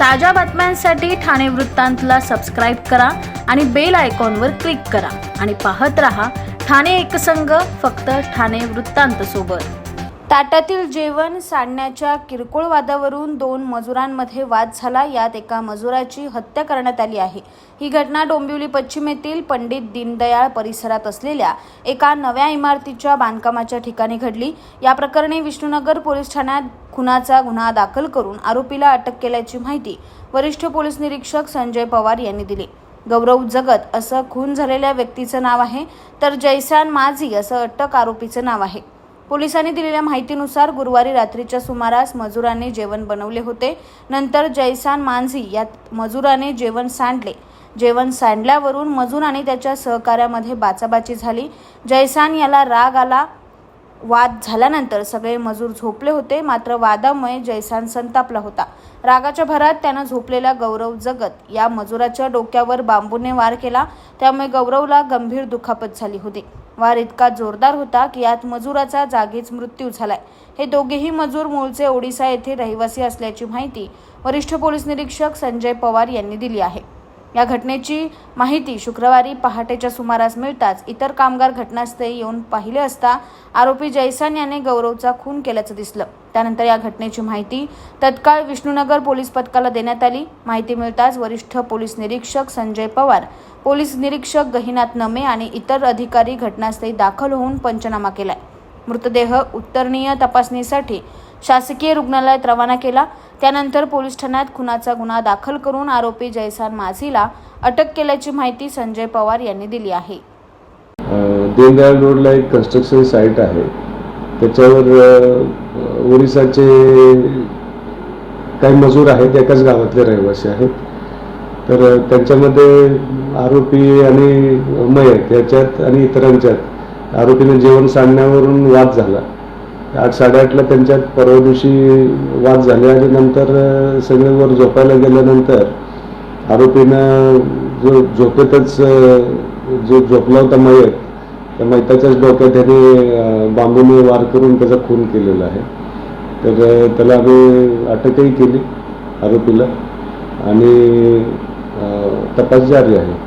ताज्या बातम्यांसाठी ठाणे वृत्तांतला सबस्क्राईब करा आणि बेल आयकॉनवर क्लिक करा. आणि पाहत रहा ठाणे एकसंघ फक्त ठाणे वृत्तांत सोबत. ताटातील जेवण सांडण्याच्या किरकोळ वादावरून दोन मजुरांमध्ये वाद झाला. यात एका मजुराची हत्या करण्यात आली आहे. ही घटना डोंबिवली पश्चिम येथील पंडित दीनदयाळ परिसरात असलेल्या एका नव्या इमारतीच्या बांधकामाच्या ठिकाणी घडली. या प्रकरणी विष्णुनगर पोलीस ठाण्यात खुनाचा गुन्हा दाखल करून आरोपीला अटक केल्याची माहिती वरिष्ठ पोलीस निरीक्षक संजय पवार यांनी दिली. गौरव जगत असं खून झालेल्या व्यक्तीचं नाव आहे तर जैसान माझी असं अटक आरोपीचं नाव आहे. पोलिसांनी दिलेल्या माहितीनुसार गुरुवारी रात्रीच्या सुमारास मजुराने जेवण बनवले होते. नंतर जैसान मांझी यात मजुराने जेवण सांडले. जेवण सांडल्यावरून मजूर आणि त्याच्या सहकार्यामध्ये बाचाबाची झाली. जैसान याला राग आला. वाद झाल्यानंतर सगळे मजूर झोपले होते मात्र वादामुळे जयसान संतापला होता. रागाच्या भरात त्यानं झोपलेला गौरव जगत या मजुराच्या डोक्यावर बांबूने वार केला त्यामुळे गौरवला गंभीर दुखापत झाली होती. वार इतका जोरदार होता की यात मजुराचा जागीच मृत्यू झालाय. हे दोघेही मजूर मूळचे ओडिसा येथे रहिवासी असल्याची माहिती वरिष्ठ पोलीस निरीक्षक संजय पवार यांनी दिली आहे. या घटनेची माहिती शुक्रवारी पहाटेच्या सुमारास मिळताच इतर कामगार घटनास्थळी येऊन पाहिले असता आरोपी जयसान याने गौरवचा खून केल्याचं दिसलं. त्यानंतर या घटनेची माहिती तत्काळ विष्णुनगर पोलीस पथकाला देण्यात आली. माहिती मिळताच वरिष्ठ पोलीस निरीक्षक संजय पवार पोलीस निरीक्षक गहिनाथ नमे आणि इतर अधिकारी घटनास्थळी दाखल होऊन पंचनामा केलाय. मृतदेह उत्तरणीय तपासणीसाठी शासकीय रुग्णालयात रवाना केला. त्यानंतर पोलीस ठाण्यात खुनाचा गुन्हा दाखल करून आरोपी जयसान माझीला अटक केल्याची माहिती संजय पवार यांनी दिली आहे. दीनदयाल रोडला एक कन्स्ट्रक्शन साईट आहे. त्याच्यावर ओरिसाचे काही मजूर आहेत एकाच गावातले रहिवासी आहेत. तर त्यांच्यामध्ये आरोपी आणि मयत याच्यात आणि इतरांच्यात आरोपीने जेवण सांडण्यावरून वाद झाला. आठ साडेआठला त्यांच्यात परवा दिवशी वाद झाले आणि नंतर सगळे वर झोपायला गेल्यानंतर आरोपीनं जो झोपेतच जो झोपला होता मयत त्या मयताच्याच डोक्यात त्याने बांबूने वार करून त्याचा खून केलेला आहे. तर त्याला आम्ही अटकही केली आरोपीला आणि तपास जारी आहे.